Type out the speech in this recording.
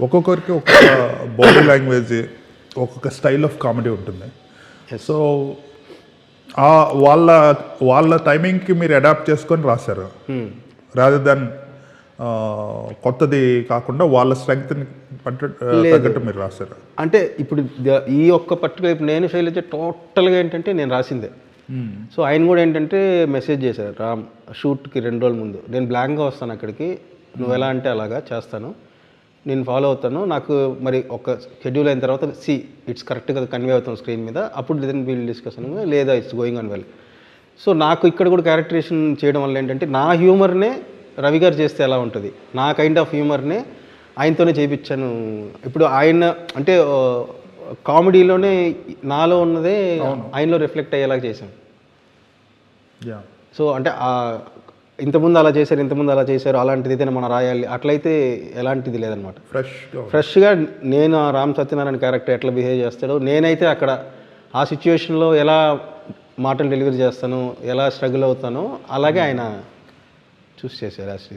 ఒక్కొక్కరికి ఒక్కొక్క body language ఒక్కొక్క స్టైల్ ఆఫ్ కామెడీ ఉంటుంది. సో ఆ వాళ్ళ వాళ్ళ టైమింగ్కి మీరు అడాప్ట్ చేసుకొని రాశారు. రాదర్ దెన్ కొత్తది కాకుండా వాళ్ళ స్ట్రెంగ్త్ని పట్టు తగ్గట్టు మీరు రాశారు. అంటే ఇప్పుడు ఈ ఒక్క పర్టికులర్ ఇప్పుడు నేను శైలజ టోటల్గా ఏంటంటే నేను రాసిందే. సో ఆయన కూడా ఏంటంటే మెసేజ్ చేశారు రామ్ షూట్కి రెండు రోజుల ముందు. నేను బ్లాంక్గా వస్తాను అక్కడికి. నువ్వు ఎలా అంటే అలాగా చేస్తాను. నేను ఫాలో అవుతాను. నాకు మరి ఒక షెడ్యూల్ అయిన తర్వాత సి ఇట్స్ కరెక్ట్గా కన్వే అవుతాను స్క్రీన్ మీద. అప్పుడు దెన్ వీల్ డిస్కషన్ లేదా it's going on well so నాకు ఇక్కడ కూడా క్యారెక్టరేషన్ చేయడం వల్ల ఏంటంటే నా హ్యూమర్నే రవి గారు చేస్తే ఎలా ఉంటుంది? నా కైండ్ ఆఫ్ హ్యూమర్నే ఆయనతోనే చేయించాను ఇప్పుడు ఆయన అంటే కామెడీలోనే నాలో ఉన్నదే ఆయనలో రిఫ్లెక్ట్ అయ్యేలాగా చేశాను యా సో అంటే ఆ ఇంతకుముందు అలా చేశారు ఇంతకుముందు అలా చేశారు అలాంటిది ఏదైనా మనం రాయాలి అట్లయితే ఎలాంటిది లేదనమాట ఫ్రెష్గా ఫ్రెష్గా నేను ఆ రామ్ సత్యనారాయణ క్యారెక్టర్ ఎట్లా బిహేవ్ చేస్తాడో నేనైతే అక్కడ ఆ సిచ్యువేషన్లో ఎలా మాటలు డెలివరీ చేస్తాను ఎలా స్ట్రగుల్ అవుతానో అలాగే ఆయన చూస్ చేశారు యాజ్